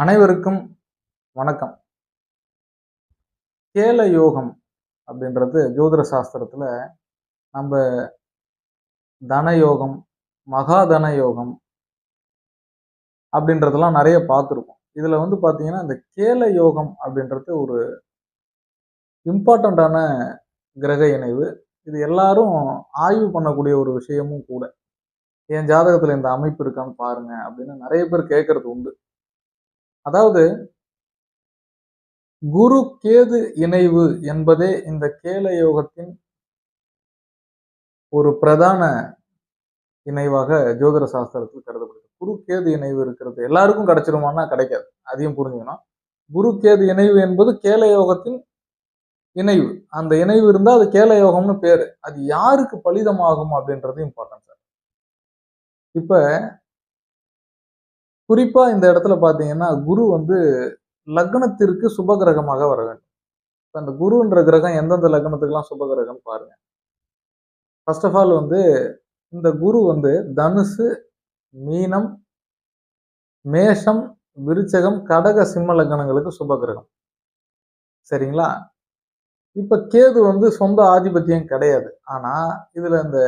அனைவருக்கும் வணக்கம். கேல யோகம் அப்படின்றது ஜோதிட சாஸ்திரத்துல நம்ம தன யோகம் மகாதன யோகம் அப்படின்றதெல்லாம் நிறைய பார்த்துருக்கோம். இதுல வந்து பாத்தீங்கன்னா இந்த கேல யோகம் அப்படின்றது ஒரு இம்பார்ட்டண்ட்டான கிரக இணைவு. இது எல்லாரும் ஆய்வு பண்ணக்கூடிய ஒரு விஷயமும் கூட. என் ஜாதகத்தில் இந்த அமைப்பு இருக்கான்னு பாருங்க அப்படின்னு நிறைய பேர் கேட்கறது உண்டு. அதாவது குரு கேது இணைவு என்பதே இந்த கேல யோகத்தின் ஒரு பிரதான இணைவாக ஜோதிட சாஸ்திரத்தில் கருதப்படுது குரு கேது இணைவு இருக்கிறது எல்லாருக்கும் கிடைச்சிருமான்னா கிடைக்காது. அதையும் புரிஞ்சுக்கணும். குரு கேது இணைவு என்பது கேல யோகத்தின் இணைவு. அந்த இணைவு இருந்தா அது கேல யோகம்னு பேரு. அது யாருக்கு பலிதமாகும் அப்படின்றது இம்பார்ட்டன்ட் சார். இப்ப குறிப்பா இந்த இடத்துல பாத்தீங்கன்னா குரு வந்து லக்னத்திற்கு சுப கிரகமாக வர வேண்டும். இப்ப அந்த குருன்ற கிரகம் எந்தெந்த லக்னத்துக்கெல்லாம் சுப கிரகம் பாருங்க. ஃபர்ஸ்ட் ஆஃப் ஆல் வந்து இந்த குரு வந்து தனுசு மீனம் மேஷம் விருச்சகம் கடக சிம்ம லக்னங்களுக்கு சுப கிரகம் சரிங்களா? இப்ப கேது வந்து சொந்த ஆதிபத்தியம் கிடையாது. ஆனா இதுல இந்த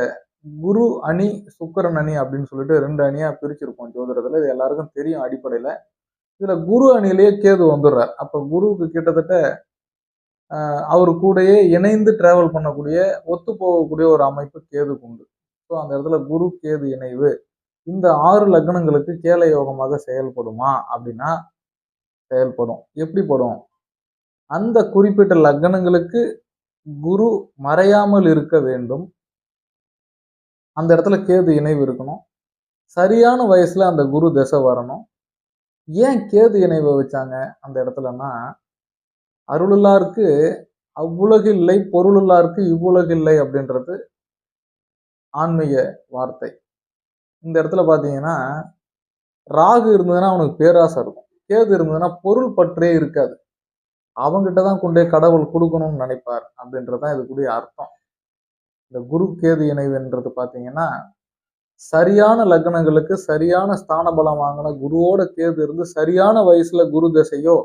குரு அணி சுக்கரன் அணி அப்படின்னு சொல்லிட்டு ரெண்டு அணியா பிரிச்சிருப்போம் ஜோதிடத்துல. இது எல்லாருக்கும் தெரியும் அடிப்படையில. இதுல குரு அணிலேயே கேது வந்துடுறார். அப்ப குருவுக்கு கிட்டத்தட்ட அவர் கூடயே இணைந்து டிராவல் பண்ணக்கூடிய ஒத்து போகக்கூடிய ஒரு அமைப்பு கேதுக்கு உண்டு. ஸோ அந்த இடத்துல குரு கேது இணைவு. இந்த ஆறு லக்னங்களுக்கு கேல யோகமாக செயல்படுமா அப்படின்னா செயல்படும். எப்படி படும்? அந்த குறிப்பிட்ட லக்னங்களுக்கு குரு மறையாமல் இருக்க வேண்டும். அந்த இடத்துல கேது இணைவு இருக்கணும். சரியான வயசில் அந்த குரு திசை வரணும். ஏன் கேது இணைவை வச்சாங்க அந்த இடத்துலன்னா அருளுள்ளாருக்கு அவ்வுலகு இல்லை பொருளுள்ளாருக்கு இவ்வுலகு இல்லை அப்படின்றது ஆன்மீக வார்த்தை. இந்த இடத்துல பார்த்தீங்கன்னா ராகு இருந்ததுன்னா அவனுக்கு பேராசை இருக்கும். கேது இருந்ததுன்னா பொருள் பற்றே இருக்காது. அவங்ககிட்ட தான் கொண்டே கடவுள் கொடுக்கணும்னு நினைப்பார் அப்படின்றது தான் இதுக்குரிய அர்த்தம். இந்த குரு கேது இணைவுன்றது பார்த்தீங்கன்னா சரியான லக்னங்களுக்கு சரியான ஸ்தான பலம் வாங்கின குருவோட கேது இருந்து சரியான வயசுல குரு தசையோ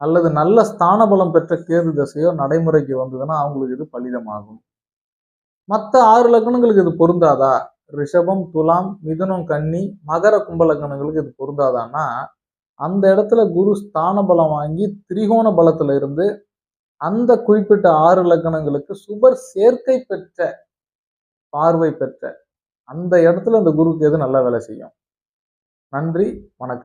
அல்லது நல்ல ஸ்தான பலம் பெற்ற கேது தசையோ நடைமுறைக்கு வந்ததுன்னா அவங்களுக்கு இது பலிதமாகும். மற்ற ஆறு லக்னங்களுக்கு இது பொருந்தாதா? ரிஷபம் துலாம் மிதுனம் கன்னி மகர கும்ப லக்னங்களுக்கு இது பொருந்தாதான்னா அந்த இடத்துல குரு ஸ்தான பலம் வாங்கி திரிகோண பலத்துல இருந்து அந்த குறிப்பிட்ட ஆறு லக்கணங்களுக்கு சுபர் சேர்க்கை பெற்ற பார்வை பெற்ற அந்த இடத்துல அந்த குருக்கு எது நல்லா வேலை செய்யும்? நன்றி வணக்கம்.